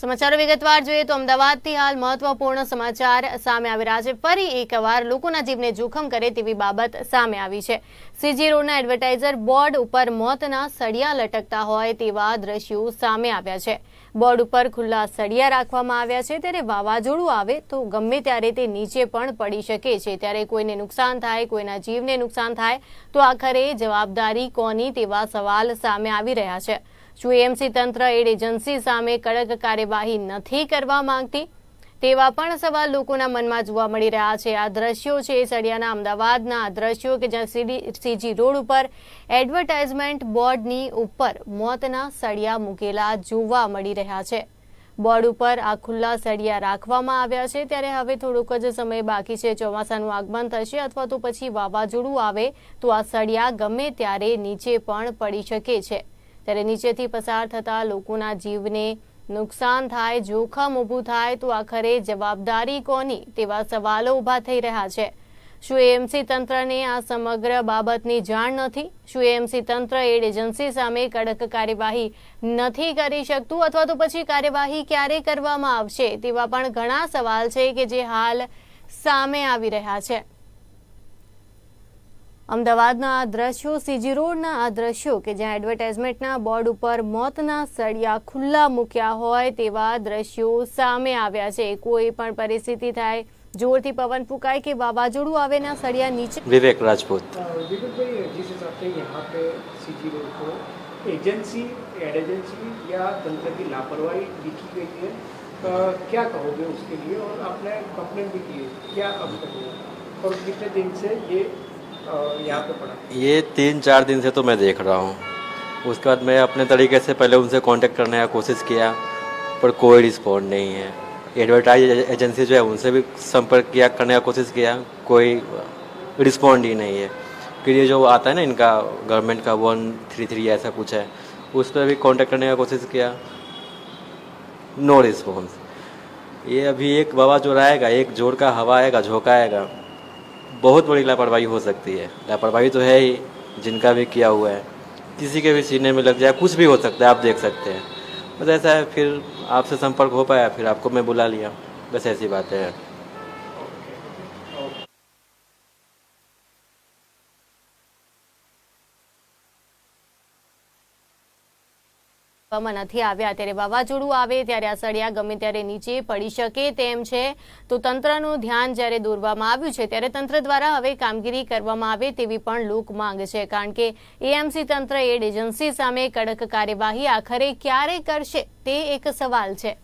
સમાચારો વિગતવાર જોઈએ તો અમદાવાદથી હાલ મહત્વપૂર્ણ સમાચાર સામે આવી રહ્યા છે. ફરી એકવાર લોકોના જીવને જોખમ કરે તેવી બાબત સામે આવી છે. સીજી રોડના એડવર્ટાઇઝર બોર્ડ ઉપર મોતના સળિયા લટકતા હોય તેવા દ્રશ્યો સામે આવ્યા છે. બોર્ડ ઉપર ખુલ્લા સળિયા રાખવામાં આવ્યા છે. ત્યારે વાવાઝોડું આવે તો ગમે ત્યારે તે નીચે પણ પડી શકે છે. ત્યારે કોઈને નુકસાન થાય, કોઈના જીવને નુકસાન થાય, તો આખરે જવાબદારી કોની તેવા સવાલ સામે આવી રહ્યા છે. એએમસી તંત્ર એડ એજન્સી સામે કડક કાર્યવાહી નથી કરવા માંગતી? તેવા પણ સવાલ લોકોના મનમાં જોવા મળી રહ્યા છે. આ દ્રશ્યો છે સળિયાના અમદાવાદના. આ દ્રશ્યો કે જ્યાં સીજી રોડ ઉપર એડવર્ટાઇઝમેન્ટ બોર્ડની ઉપર મોતના સળિયા મૂકેલા જોવા મળી રહ્યા છે. બોર્ડ ઉપર આ ખુલ્લા સળિયા રાખવામાં આવ્યા છે. ત્યારે હવે થોડોક જ સમય બાકી છે. ચોમાસાનું આગમન થશે અથવા તો પછી વાવાઝોડું આવે તો આ સળિયા ગમે ત્યારે નીચે પણ પડી શકે છે. ત્યારે નીચેથી પસાર થતા લોકોના જીવને નુકસાન થાય, જોખમ ઊભું થાય, તો આખરે જવાબદારી કોની? તેવા સવાલો ઊભા થઈ રહ્યા છે. શું એએમસી તંત્રને આ સમગ્ર બાબતની જાણ નથી? શું એએમસી તંત્ર એડ એજન્સી સામે કડક કાર્યવાહી નથી કરી શકતું? અથવા તો પછી કાર્યવાહી ક્યારે કરવામાં આવશે? તેવા પણ ઘણા સવાલ છે કે જે હાલ સામે આવી રહ્યા છે. અમદાવાદના આ દ્રશ્યો સીજી રોડના આ દ્રશ્યો કે જ્યાં એડવર્ટાઇઝમેન્ટના બોર્ડ ઉપર મોતના સળિયા ખુલ્લા મૂક્યા હોય તેવા દ્રશ્યો સામે આવ્યા છે કોઈ પણ પરિસ્થિતિ થાય જોરથી પવન ફૂંકાય કે વાવાઝોડું આવે ના સળિયા નીચે विवेक राजपूत विपुल भाई जिस हिसाब से यहाँ पे सीजी रोड को एजेंसी एड एजेंसी या तंत्र की लापरवाही दिखी गई है अ, क्या कहोगे उसके लिए और आपने कंप्लेंट भी की है क्या अब तक हुआ और कितने दिन से ये अ, यहाँ पे पड़ा। ये तीन चार दिन से तो मैं देख रहा हूँ। उसके बाद मैं अपने तरीके से पहले उनसे कांटेक्ट करने का कोशिश किया, पर कोई रिस्पॉन्ड नहीं है। एडवर्टाइज एजेंसी जो है, उनसे भी संपर्क किया, करने का कोशिश किया, कोई रिस्पॉन्ड ही नहीं है। फिर ये जो आता है ना इनका गवर्नमेंट का वन थ्री थ्री ऐसा कुछ है, उस पर भी कांटेक्ट करने का कोशिश किया। नो रिस्पॉन्स ये अभी एक वावाजोड़ा आएगा एक ज़ोर का, हवा आएगा, झोंका आएगा। बहुत बड़ी लापरवाही हो सकती है। लापरवाही तो है ही, जिनका भी किया हुआ है। किसी के भी सीने में लग जाए, कुछ भी हो सकता है, आप देख सकते हैं। बस ऐसा है, फिर आपसे संपर्क हो पाया, फिर आपको मैं बुला लिया। बस ऐसी बातें हैं। આપવામાં નથી આવ્યા. ત્યારે વાવાઝોડું આવે ત્યારે આ સળિયા ગમે ત્યારે નીચે પડી શકે તેમ છે. તો તંત્રનું ધ્યાન જ્યારે દોરવામાં આવ્યું છે, ત્યારે તંત્ર દ્વારા હવે કામગીરી કરવામાં આવે તેવી પણ લોક માંગ છે. કારણ કે એએમસી તંત્ર એડ એજન્સી સામે કડક કાર્યવાહી આખરે ક્યારે કરશે તે એક સવાલ છે.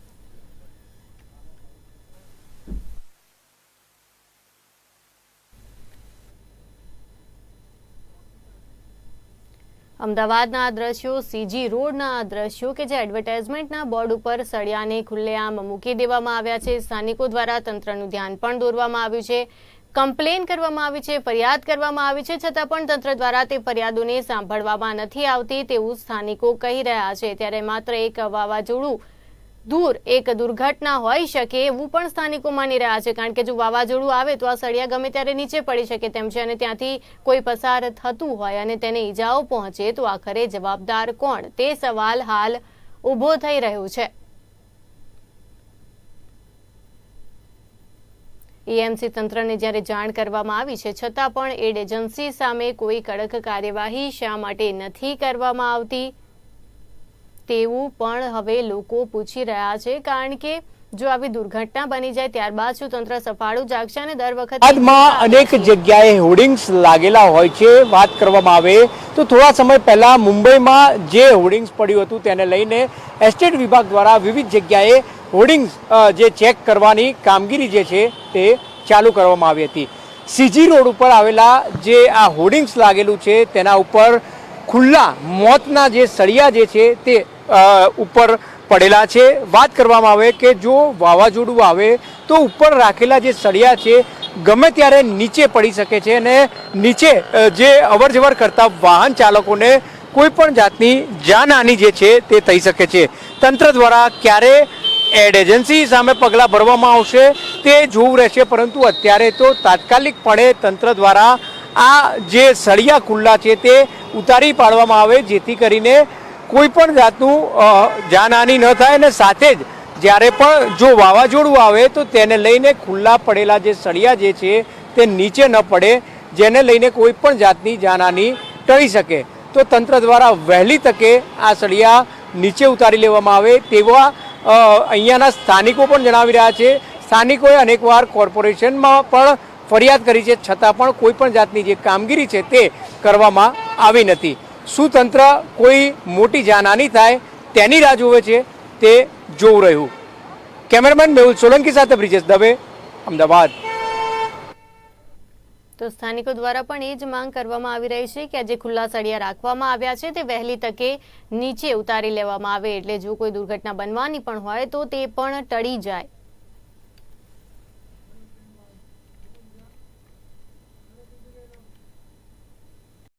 અમદાવાદના દ્રશ્યો સીજી રોડના દ્રશ્યો કે જે એડવર્ટાઇઝમેન્ટના બોર્ડ ઉપર સળિયાને ખુલ્લેઆમ મૂકી દેવામાં આવ્યા છે. સ્થાનિકો દ્વારા તંત્રનું ધ્યાન પણ દોરવામાં આવ્યું છે. કમ્પ્લેન કરવામાં આવી છે, ફરિયાદ કરવામાં આવી છે. છતાં પણ તંત્ર દ્વારા તે ફરિયાદોને સાંભળવામાં નથી આવતી તેવું સ્થાનિકો કહી રહ્યા છે. ત્યારે માત્ર એક વાવાઝોડું દૂર એક દુર્ઘટના હોઈ શકે એવું પણ સ્થાનિકો માની રહ્યા છે. કારણ કે જો વાવાઝોડું આવે તો આ સળિયા ગમે ત્યારે નીચે પડી શકે તેમ છે અને ત્યાંથી કોઈ પસાર થતું હોય અને તેને ઈજાઓ પહોંચે તો આખરે જવાબદાર કોણ? તે સવાલ હાલ ઊભો થઈ રહ્યો છે. એએમસી તંત્રને જ્યારે જાણ કરવામાં આવી છે, છતાં પણ એડ એજન્સી સામે કોઈ કડક કાર્યવાહી શા માટે નથી કરવામાં આવતી? તેવું પણ હવે લોકો પૂછી રહ્યા છે. કારણ કે જો આવી દુર્ઘટના બની જાય ત્યારબાદ શું તંત્ર સફાળું જાગશે અને દર વખત બાદમાં અનેક જગ્યાએ હોર્ડિંગ્સ લાગેલા હોય છે, વાત કરવામાં આવે તો થોડા સમય પહેલા મુંબઈમાં જે હોર્ડિંગ્સ પડ્યું હતું તેને લઈને એસ્ટેટ વિભાગ દ્વારા વિવિધ જગ્યાએ હોર્ડિંગ્સ જે ચેક કરવાની કામગીરી જે છે તે ચાલુ કરવામાં આવી હતી. સીજી રોડ ઉપર આવેલા જે આ હોર્ડિંગ્સ લાગેલું છે તેના ઉપર ખુલ્લા મોતના જે સળિયા જે છે તે ઉપર પડેલા છે. વાત કરવામાં આવે કે જો વાવાઝોડું આવે તો ઉપર રાખેલા જે સળિયા છે, ગમે ત્યારે નીચે પડી શકે છે અને નીચે જે અવરજવર કરતા વાહન ચાલકોને કોઈ પણ જાતની જાનહાની જે છે તે થઈ શકે છે. તંત્ર દ્વારા ક્યારે એડ એજન્સી સામે પગલાં ભરવામાં આવશે તે જોવું રહેશે, પરંતુ અત્યારે તો તાત્કાલિકપણે તંત્ર દ્વારા આ જે સળિયા ખુલ્લા છે તે ઉતારી પાડવામાં આવે, જેથી કરીને કોઈ પણ જાતનું જાનહાની ન થાય અને સાથે જ જ્યારે પણ જો વાવાઝોડું આવે તો તેને લઈને ખુલ્લા પડેલા જે સળિયા જે છે તે નીચે ન પડે, જેને લઈને કોઈ પણ જાતની જાનહાની ટળી શકે. તો તંત્ર દ્વારા વહેલી તકે આ સળિયા નીચે ઉતારી લેવામાં આવે તેવા અહીંયાના સ્થાનિકો પણ જણાવી રહ્યા છે. સ્થાનિકોએ અનેકવાર કોર્પોરેશનમાં પણ ફરિયાદ કરી છે, છતાં પણ કોઈ પણ જાતની જે કામગીરી છે તે કરવામાં આવી નથી. શું તંત્ર કોઈ મોટી જાનહાની થાય તેની રાહ જોવે છે, તે જોવું રહ્યું. કેમેરામેન મેહુલ સોલંકી સાથે બ્રિજેશ દવે, અમદાવાદ. તો સ્થાનિકો દ્વારા પણ એ જ માંગ કરવામાં આવી રહી છે કે આ જે ખુલ્લા સળિયા રાખવામાં આવ્યા છે, તે વહેલી તકે નીચે ઉતારી લેવામાં આવે. એટલે જો કોઈ દુર્ઘટના બનવાની પણ હોય તો તે પણ ટળી જાય.